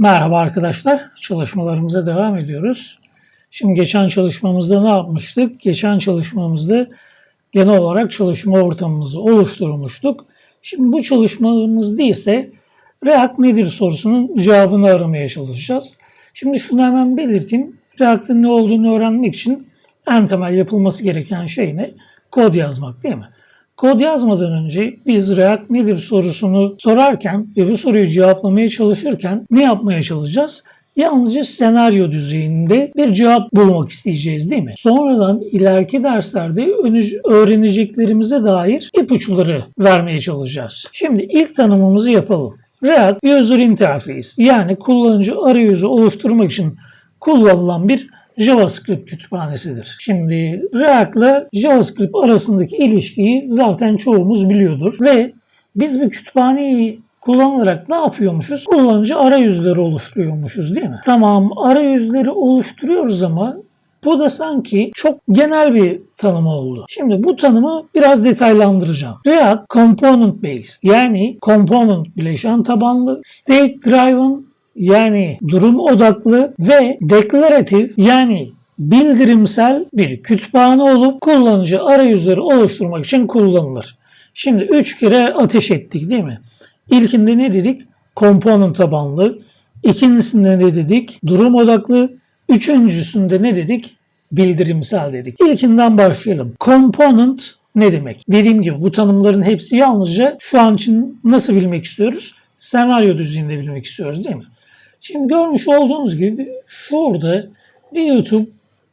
Merhaba arkadaşlar, çalışmalarımıza devam ediyoruz. Şimdi geçen çalışmamızda ne yapmıştık? Geçen çalışmamızda genel olarak çalışma ortamımızı oluşturmuştuk. Şimdi bu çalışmamızda ise React nedir sorusunun cevabını aramaya çalışacağız. Şimdi şunu hemen belirteyim. React'ın ne olduğunu öğrenmek için en temel yapılması gereken şey ne? Kod yazmak değil mi? Kod yazmadan önce biz React nedir sorusunu sorarken ve bu soruyu cevaplamaya çalışırken ne yapmaya çalışacağız? Yalnızca senaryo düzeyinde bir cevap bulmak isteyeceğiz değil mi? Sonradan ileriki derslerde öğreneceklerimize dair ipuçları vermeye çalışacağız. Şimdi ilk tanımımızı yapalım. React User Interface yani kullanıcı arayüzü oluşturmak için kullanılan bir JavaScript kütüphanesidir. Şimdi React ile JavaScript arasındaki ilişkiyi zaten çoğumuz biliyordur ve biz bu kütüphaneyi kullanarak ne yapıyormuşuz? Kullanıcı arayüzleri oluşturuyormuşuz değil mi? Tamam arayüzleri oluşturuyoruz ama bu da sanki çok genel bir tanım oldu. Şimdi bu tanımı biraz detaylandıracağım. React Component Based yani component bileşen tabanlı, state driven yani durum odaklı ve declarative yani bildirimsel bir kütüphane olup kullanıcı arayüzleri oluşturmak için kullanılır. Şimdi üç kere ateş ettik değil mi? İlkinde ne dedik? Component tabanlı. İkincisinde ne dedik? Durum odaklı. Üçüncüsünde ne dedik? Bildirimsel dedik. İlkinden başlayalım. Component ne demek? Dediğim gibi bu tanımların hepsi yalnızca şu an için nasıl bilmek istiyoruz? Senaryo düzeyinde bilmek istiyoruz değil mi? Şimdi görmüş olduğunuz gibi şurada bir YouTube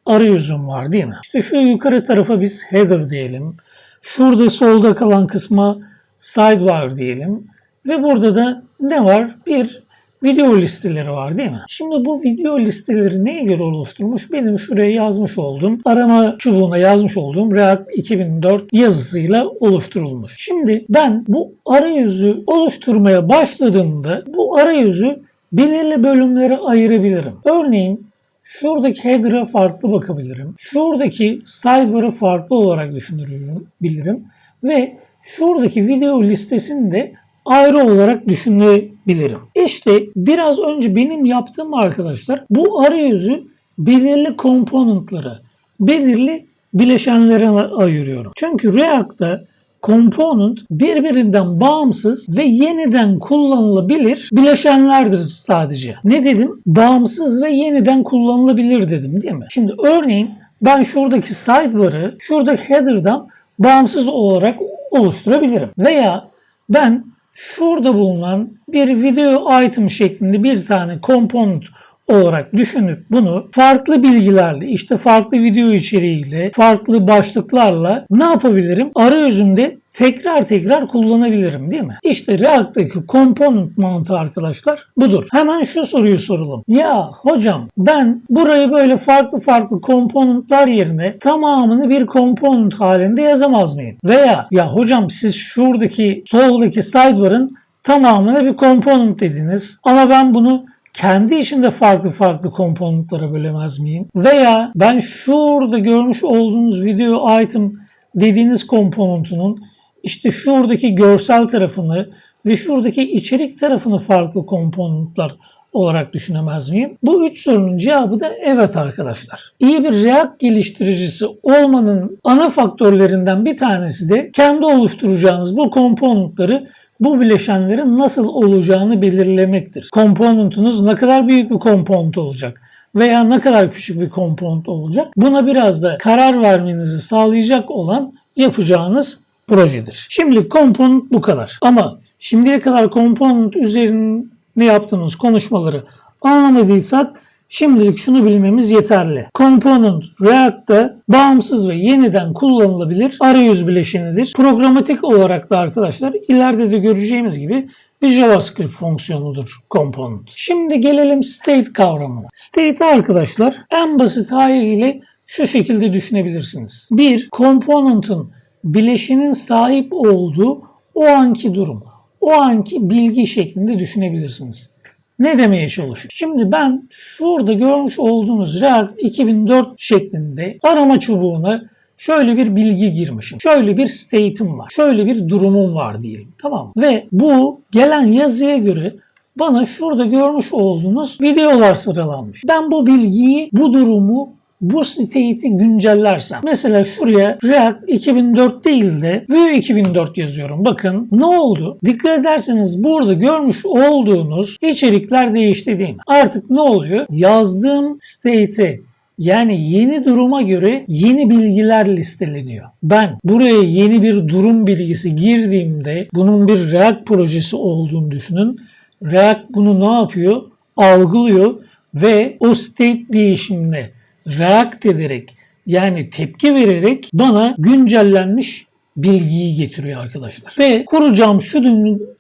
arayüzüm var değil mi? İşte şu yukarı tarafa biz header diyelim. Şurada solda kalan kısma sidebar diyelim. Ve burada da ne var? Bir video listeleri var değil mi? Şimdi bu video listeleri neye göre oluşturmuş? Benim şuraya yazmış olduğum, arama çubuğuna yazmış olduğum React 2004 yazısıyla oluşturulmuş. Şimdi ben bu arayüzü oluşturmaya başladığımda bu arayüzü belirli bölümlere ayırabilirim. Örneğin şuradaki header'a farklı bakabilirim. Şuradaki sidebar'ı farklı olarak düşünürüm, bilirim. Ve şuradaki video listesini de ayrı olarak düşünebilirim. İşte biraz önce benim yaptığım arkadaşlar bu arayüzü belirli komponentlara, belirli bileşenlere ayırıyorum. Çünkü React'ta component birbirinden bağımsız ve yeniden kullanılabilir bileşenlerdir sadece. Ne dedim? Bağımsız ve yeniden kullanılabilir dedim değil mi? Şimdi örneğin ben şuradaki sidebar'ı şuradaki header'dan bağımsız olarak oluşturabilirim. Veya ben şurada bulunan bir video item şeklinde bir tane component olarak düşünüp bunu farklı bilgilerle işte farklı video içeriğiyle farklı başlıklarla ne yapabilirim? Arayüzünde tekrar tekrar kullanabilirim değil mi? İşte React'taki component mantığı arkadaşlar budur. Hemen şu soruyu soralım. Ya hocam ben burayı böyle farklı farklı komponentler yerine tamamını bir component halinde yazamaz mıyım? Veya ya hocam siz şuradaki soldaki sidebar'ın tamamını bir component dediniz ama ben bunu kendi içinde farklı farklı komponentlara bölemez miyim? Veya ben şurada görmüş olduğunuz video item dediğiniz komponentunun işte şuradaki görsel tarafını ve şuradaki içerik tarafını farklı komponentler olarak düşünemez miyim? Bu üç sorunun cevabı da evet arkadaşlar. İyi bir React geliştiricisi olmanın ana faktörlerinden bir tanesi de kendi oluşturacağınız bu komponentleri bu bileşenlerin nasıl olacağını belirlemektir. Komponentunuz ne kadar büyük bir komponent olacak veya ne kadar küçük bir komponent olacak. Buna biraz da karar vermenizi sağlayacak olan yapacağınız projedir. Şimdi komponent bu kadar. Ama şimdiye kadar komponent üzerine yaptığımız konuşmaları anlamadıysak Şimdilik şunu bilmemiz yeterli. Component React'ta bağımsız ve yeniden kullanılabilir arayüz bileşenidir. Programatik olarak da arkadaşlar ileride de göreceğimiz gibi bir JavaScript fonksiyonudur component. Şimdi gelelim state kavramına. State arkadaşlar en basit haliyle şu şekilde düşünebilirsiniz. Bir, component'ın bileşenin sahip olduğu o anki durum, o anki bilgi şeklinde düşünebilirsiniz. Ne demeye çalışıyor? Şimdi ben şurada görmüş olduğunuz React 2004 şeklinde arama çubuğuna şöyle bir bilgi girmişim. Şöyle bir state'im var. Şöyle bir durumum var diyelim. Tamam mı? Ve bu gelen yazıya göre bana şurada görmüş olduğunuz videolar sıralanmış. Ben bu bilgiyi, bu durumu bu state'i güncellersem mesela şuraya React 2004 değil de Vue 2004 yazıyorum. Bakın ne oldu? Dikkat ederseniz burada görmüş olduğunuz içerikler değişti değil mi? Artık ne oluyor? Yazdığım state'i yani yeni duruma göre yeni bilgiler listeleniyor. Ben buraya yeni bir durum bilgisi girdiğimde bunun bir React projesi olduğunu düşünün. React bunu ne yapıyor? Algılıyor ve o state değişimine react ederek yani tepki vererek bana güncellenmiş bilgiyi getiriyor arkadaşlar. Ve kuracağım şu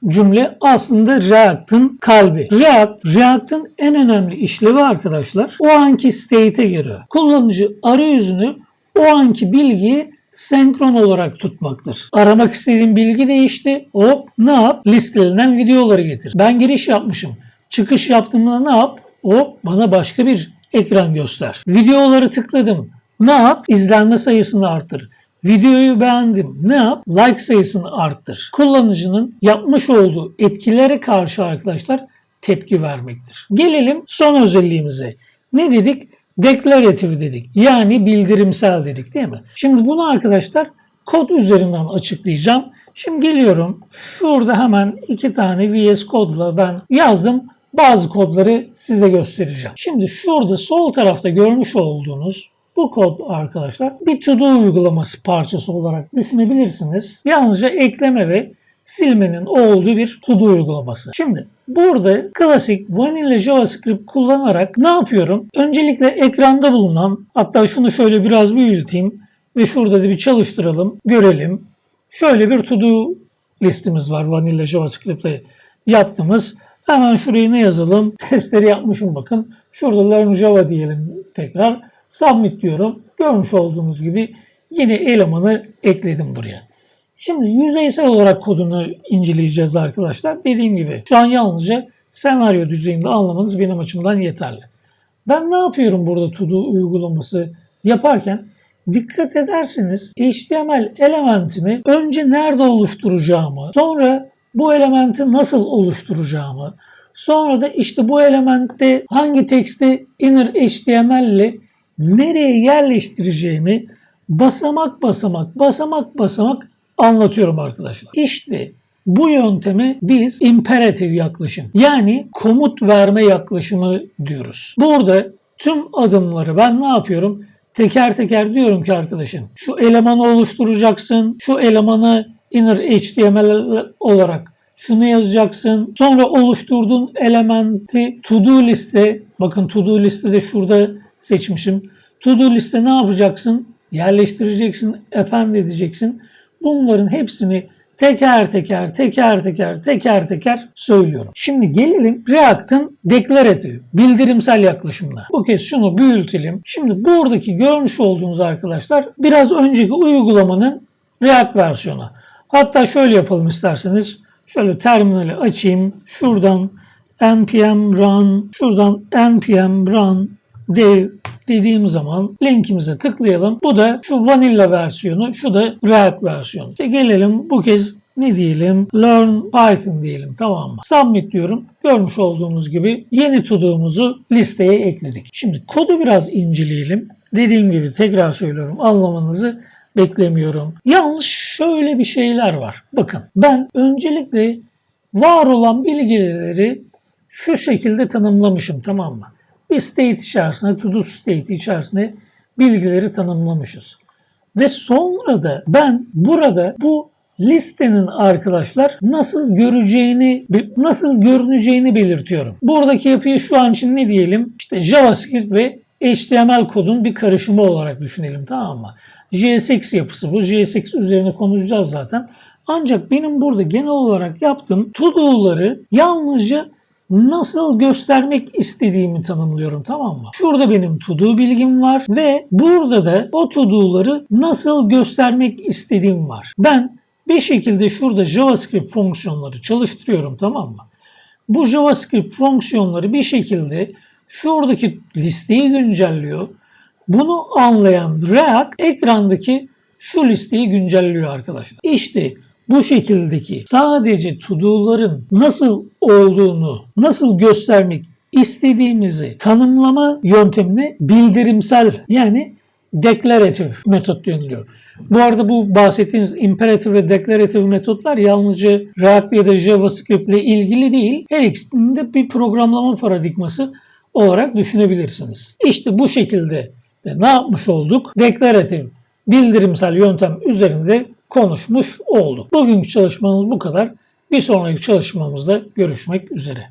cümle aslında React'ın kalbi. React, React'ın en önemli işlevi arkadaşlar o anki state'e göre kullanıcı arayüzünü o anki bilgiyi senkron olarak tutmaktır. Aramak istediğim bilgi değişti. Hop ne yap? Listelenen videoları getir. Ben giriş yapmışım. Çıkış yaptığımda ne yap? Hop bana başka bir ekran göster. Videoları tıkladım. Ne yap? İzlenme sayısını arttır. Videoyu beğendim. Ne yap? Like sayısını arttır. Kullanıcının yapmış olduğu etkilere karşı arkadaşlar tepki vermektir. Gelelim son özelliğimize. Ne dedik? Declarative dedik. Yani bildirimsel dedik değil mi? Şimdi bunu arkadaşlar kod üzerinden açıklayacağım. Şimdi geliyorum. Şurada hemen iki tane VS kodla ben yazdım bazı kodları size göstereceğim. Şimdi şurada sol tarafta görmüş olduğunuz bu kod arkadaşlar bir to-do uygulaması parçası olarak düşünebilirsiniz. Yalnızca ekleme ve silmenin olduğu bir to-do uygulaması. Şimdi burada klasik vanilla JavaScript kullanarak ne yapıyorum? Öncelikle ekranda bulunan hatta şunu şöyle biraz büyüteyim ve şurada da bir çalıştıralım, görelim. Şöyle bir to-do listimiz var vanilla JavaScript'te yaptığımız. Hemen şuraya ne yazalım? Testleri yapmışım bakın. Şurada Learn Java diyelim tekrar. Submit diyorum. Görmüş olduğunuz gibi yeni elemanı ekledim buraya. Şimdi yüzeysel olarak kodunu inceleyeceğiz arkadaşlar. Dediğim gibi şu an yalnızca senaryo düzeyinde anlamanız benim açımdan yeterli. Ben ne yapıyorum burada to uygulaması yaparken? Dikkat ederseniz HTML elementini önce nerede oluşturacağımı, sonra bu elementi nasıl oluşturacağımı, sonra da işte bu elementte hangi teksti inner HTML ile nereye yerleştireceğimi basamak basamak basamak basamak anlatıyorum arkadaşlar. İşte bu yönteme biz imperative yaklaşım yani komut verme yaklaşımı diyoruz. Burada tüm adımları ben ne yapıyorum? Teker teker diyorum ki arkadaşım şu elemanı oluşturacaksın, şu elemanı inner HTML olarak şunu yazacaksın. Sonra oluşturduğun elementi to do liste bakın to do listede şurada seçmişim. To do liste ne yapacaksın? Yerleştireceksin, append edeceksin. Bunların hepsini teker teker teker teker teker teker söylüyorum. Şimdi gelelim React'ın declarative, bildirimsel yaklaşımına. Bu kez şunu büyütelim. Şimdi buradaki görmüş olduğunuz arkadaşlar biraz önceki uygulamanın React versiyonu. Hatta şöyle yapalım isterseniz. Şöyle terminali açayım. Şuradan npm run, şuradan npm run dev dediğim zaman linkimize tıklayalım. Bu da şu vanilla versiyonu, şu da React versiyonu. İşte gelelim bu kez ne diyelim? Learn Python diyelim tamam mı? Submit diyorum. Görmüş olduğunuz gibi yeni to'do'muzu listeye ekledik. Şimdi kodu biraz inceleyelim. Dediğim gibi tekrar söylüyorum anlamanızı beklemiyorum. Yalnız şöyle bir şeyler var. Bakın ben öncelikle var olan bilgileri şu şekilde tanımlamışım tamam mı? Bir state içerisinde, to do state içerisinde bilgileri tanımlamışız. Ve sonra da ben burada bu listenin arkadaşlar nasıl göreceğini, nasıl görüneceğini belirtiyorum. Buradaki yapıyı şu an için ne diyelim? İşte JavaScript ve HTML kodun bir karışımı olarak düşünelim tamam mı? JSX yapısı bu. JSX üzerine konuşacağız zaten. Ancak benim burada genel olarak yaptığım to-do'ları yalnızca nasıl göstermek istediğimi tanımlıyorum tamam mı? Şurada benim to-do bilgim var ve burada da o to-do'ları nasıl göstermek istediğim var. Ben bir şekilde şurada JavaScript fonksiyonları çalıştırıyorum tamam mı? Bu JavaScript fonksiyonları bir şekilde şuradaki listeyi güncelliyor bunu anlayan React ekrandaki şu listeyi güncelliyor arkadaşlar. İşte bu şekildeki sadece to-do'ların nasıl olduğunu, nasıl göstermek istediğimizi tanımlama yöntemine bildirimsel yani deklaratif metot deniliyor. Bu arada bu bahsettiğimiz imperatif ve deklaratif metotlar yalnızca React ya da JavaScript ile ilgili değil. Her ikisinin de bir programlama paradigması olarak düşünebilirsiniz. İşte bu şekilde de ne yapmış olduk? Deklaratif, bildirimsel yöntem üzerinde konuşmuş olduk. Bugünkü çalışmamız bu kadar. Bir sonraki çalışmamızda görüşmek üzere.